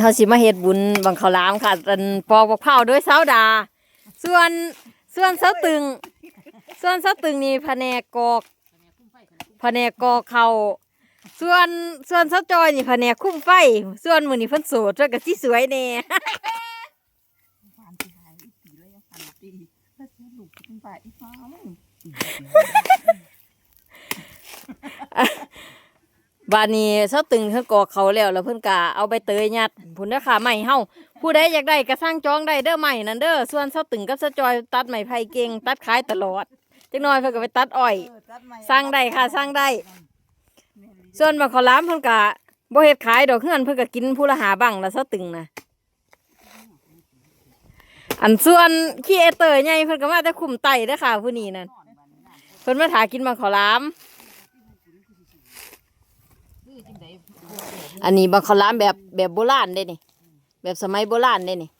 เฮาสิมาเฮ็ดบุญบังข้าวหลามค่ะอันปอกบักเผาด้วยสาดา ส่วนส่วนเสาตึง ส่วนเสาตึงนี่แผนกกอกแผนกกอกเขาส่วนส่วนเสาจอยนี่แผนกคุ้มไฟ ส่วนมื้อนี้เพิ่นโสดเพิ่นก็สิสวยแน่ บานนี้เสาตึงเพิ่นกอกเขาแล้วแล้วเพิ่นก็เอาใบเตยยัดพุ่นเด้อค่ะไม้เฮาผู้ใดอยากได้ก็สร้างจองได้เด้อไม้นั่นเด้อส่วนเสาตึงกับเสาจอยตัดไม้ไผ่เก่งตัดขายตลอดจักหน่อยเพิ่นก็ไปตัดอ้อย สร้างได้ค่ะสร้างได้ ส่วนบักขาวหลามเพิ่นก็บ่เฮ็ดขายดอกเฮือนเพิ่นก็กินผู้ละหาบังละเสาตึงนะอันส่วนขี้เอเตอร์ใหญ่เพิ่นก็มาแต่คุมไตเด้อค่ะ ผู้นี้นั่นเพิ่นมาถากินบักขาวหลาม อันนี้บักขาวหลามแบบแบบโบราณเด้นี่ แบบสมัยโบราณเด้นี่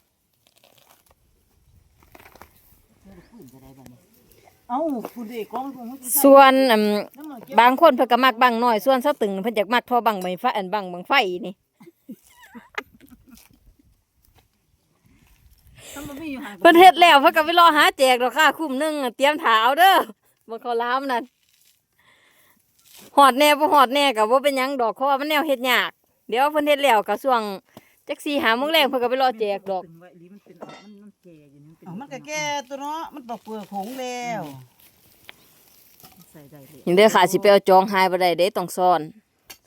เอ้าคุณเด็กกองคงไม่ใช่ส่วนอืมน้ำมันเก็บบางคนเพิ่นก็มักบังน้อย ส่วนเสาตึงเพิ่นอยากมักทอบังใบไฟอันบังบังไฟนี่ถ้ามันไม่อยู่ห่างเพิ่นเฮ็ดแล้วเพิ่นก็ไปรอหาแจกดอกค่ะคุ้มหนึงอะเตรียมถาเอาเด้อบ่เขาล้ามนั่น หอดแน่บ่หอดแน่ก็บ่เป็นหยังดอกเพราะว่ามันแนวเฮ็ดยาก เดี๋ยวเพิ่นเฮ็ดแล้วก็ช่วงจัก4 5โมงแรงเพิ่นก็ไปรอแจกดอกไว้ลีมันเป็นมันมันแก่อยู่นี่มันก็แก่ตัวเนาะมันตกเปลือกผงแล้วใส่ได้เลยนี่เด้อค่ะสิไปเอาจองหายบ่ได้เด้ต้องซ่อน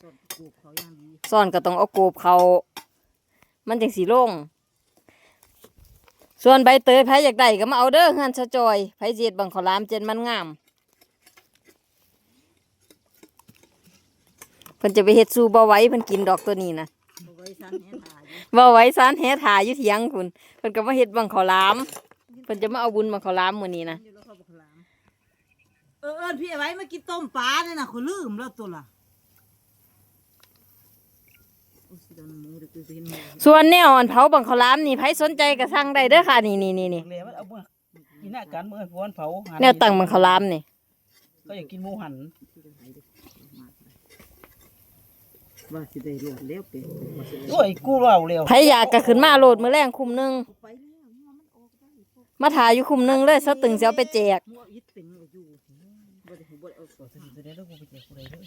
ส่วนปลูกเขาอย่างดีซ่อนก็ต้องเอาโกบเขา มันจังสิลง ส่วนใบเตยไผอยากได้ก็มาเอาเด้อเฮือนชะจอยไผสิเฮ็ดบังขาวหลามเจนมันงาม เพิ่นจะไปเฮ็ดสู่บ่ไหว้เพิ่นกินดอกตัวนี้นะเอาไว้ชั้นเนี้ยถ่ายอยู่บ่ไหว้ซานแหถ่าอยู่เถียงคุณเพิ่นก็มาเฮ็ดบังขาวหลามเพิ่นจะมาเอาบุญบังขาวหลามมื้อนี้นะอยู่แล้วเข้าไปข้างหลังเออเอิญพี่เอาไว้มากินต้มปลาเนี่ยนะเขาลืมแล้วตัวละโอ้ยสิโดนหมูเดี๋ยวกูจะเห็นหมูส่วนแนวอันเผาบังขาวหลามนี่ไผสนใจก็สั่งได้เด้อค่ะนี่นี่นี่นี่เหลวมันเอาเมื่อกินหน้าการเมื่อพวนเผาหั่แนวตั้งบังขาวหลามนี่ก็อยากกินหมูหัน ว่าสิได้รวดเร็วเป็นโอ้ยกูเล่าเร็วไผอยากก็ขึ้นมาโลดมื้อแรงคุมหนึงไปแล้วมัวมันออกได้พวกมาถ่ายอยู่คุมหนึงเลยซะตึงสิเอาไปแจกมัวอิดเป็นอยู่บ่ได้บ่ได้เอาสอดจะได้แล้วกูไปเจอกูได้เลย